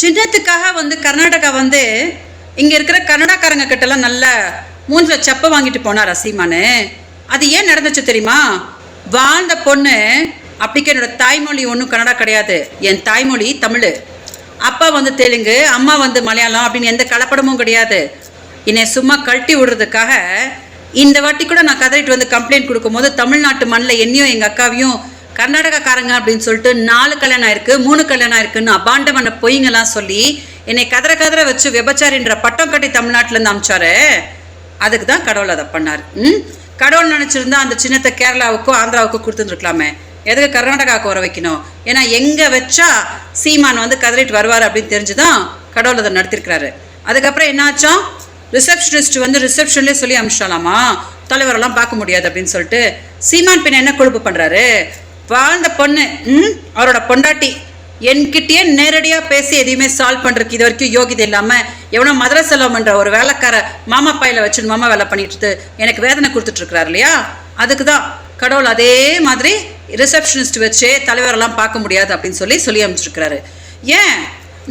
சின்னத்துக்காக வந்து கர்நாடகா வந்து இங்கே இருக்கிற கன்னடாக்காரங்க கிட்டலாம் நல்ல மூஞ்சில் செப்ப வாங்கிட்டு போனார் அசீமானு. அது ஏன் நடந்துச்சு தெரியுமா? வாழ்ந்த பொண்ணு அப்படிக்கு என்னோட தாய்மொழி ஒன்றும் கன்னடா கிடையாது. என் தாய்மொழி தமிழ். அப்பா வந்து தெலுங்கு அம்மா வந்து மலையாளம் அப்படின்னு எந்த கலப்படமும் கிடையாது. என்னை சும்மா கழட்டி விடுறதுக்காக இந்த வாட்டி கூட நான் கதறிட்டு வந்து கம்ப்ளைண்ட் கொடுக்கும்போது தமிழ்நாட்டு மண்ணில் என்னையும் எங்கள் அக்காவையும் கர்நாடகாக்காரங்க அப்படின்னு சொல்லிட்டு நாலு கல்யாணம் ஆயிருக்கு மூணு கல்யாணம் ஆயிருக்குன்னு அபாண்டமான பொய்ங்கெல்லாம் சொல்லி என்னை கதற கதற வச்சு விபச்சாரின்ற பட்டம் கட்டி தமிழ்நாட்டிலேருந்து அமிச்சாரு. அதுக்கு தான் கடவுள் அதை பண்ணார். ம்? கடவுள் நினச்சிருந்தா அந்த சின்னத்தை கேரளாவுக்கும் ஆந்திராவுக்கும் கொடுத்துருக்கலாமே எதுக்கு கர்நாடகாவுக்கு வர வைக்கணும்? ஏன்னா எங்கே வச்சா சீமான் வந்து கதறிட்டு வருவார் அப்படின்னு தெரிஞ்சுதான் கடவுள் அதை நடத்திருக்கிறாரு. அதுக்கப்புறம் என்னாச்சோம் ரிசப்ஷனிஸ்ட் வந்து ரிசப்ஷன்லேயே சொல்லி அனுப்பிச்சிடலாமா தலைவரெல்லாம் பார்க்க முடியாது அப்படின்னு சொல்லிட்டு சீமான் பின்ன என்ன கொழுப்பு பண்ணுறாரு வாழ்ந்த பொண்ணு ம் அவரோட பொண்டாட்டி. என்கிட்டயே நேரடியாக பேசி எதையுமே சால்வ் பண்ணுறதுக்கு இது வரைக்கும் யோகிதை இல்லாமல் எவனோ மதுரை செல்வம்ன்ற ஒரு வேலைக்கார மாமா பையில வச்சு மாமா வேலை பண்ணிட்டு எனக்கு வேதனை கொடுத்துட்ருக்கிறாரு இல்லையா? அதுக்கு தான் கடவுள் அதே மாதிரி ரிசப்ஷனிஸ்ட் வச்சே தலைவரெல்லாம் பார்க்க முடியாது அப்படின்னு சொல்லி சொல்லி அமைச்சிருக்கிறாரு ஏன்?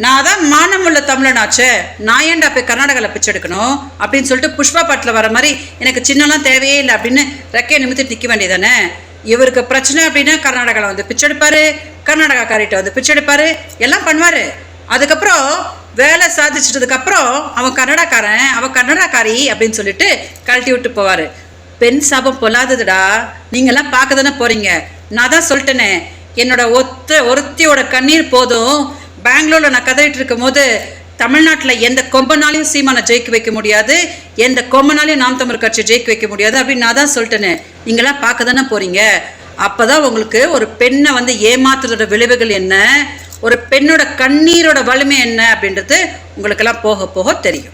நான் தான் மானமுள்ள தமிழனாச்சே. நான் ஏன்டா போய் கர்நாடகாவில் பிச்சை எடுக்கணும் அப்படின்னு சொல்லிட்டு புஷ்பா பாட்டில் வர மாதிரி எனக்கு சின்னலாம் தேவையே இல்லை அப்படின்னு ரெக்கையை நிமித்தி நிற்க வேண்டியதானே? இவருக்கு பிரச்சனை அப்படின்னா கர்நாடகாவில் வந்து பிச்சை எடுப்பார் கர்நாடகாக்காரிட்ட வந்து பிச்சை எடுப்பார் எல்லாம் பண்ணுவார். அதுக்கப்புறம் வேலை சாதிச்சிட்டதுக்கப்புறம் அவன் கன்னடாக்காரன் அவன் கன்னடாக்காரி அப்படின்னு சொல்லிட்டு கழட்டி விட்டு போவார். பெண் சாபம் பொல்லாததுடா நீங்கள்லாம் பார்க்க தானே போகிறீங்க நான் தான் சொல்லிட்டேனே என்னோட ஒத்த ஒருத்தியோட கண்ணீர் போதும். பெங்களூரில் நான் கதறிட்டு இருக்கும் போது தமிழ்நாட்டில் எந்த கொம்பனாலையும் சீமானை ஜெயிக்க வைக்க முடியாது. எந்த கொம்பனாலையும் நாம் தமிழ் கட்சியை ஜெயிக்க வைக்க முடியாது அப்படின்னு நான் தான் சொல்லிட்டேனே. நீங்களாம் பார்க்க தானே போறீங்க. அப்பதான் உங்களுக்கு ஒரு பெண்ணை வந்து ஏமாத்துறதோட விளைவுகள் என்ன? ஒரு பெண்ணோட கண்ணீரோட வலிமை என்ன அப்படின்றது உங்களுக்கெல்லாம் போக போக தெரியும்.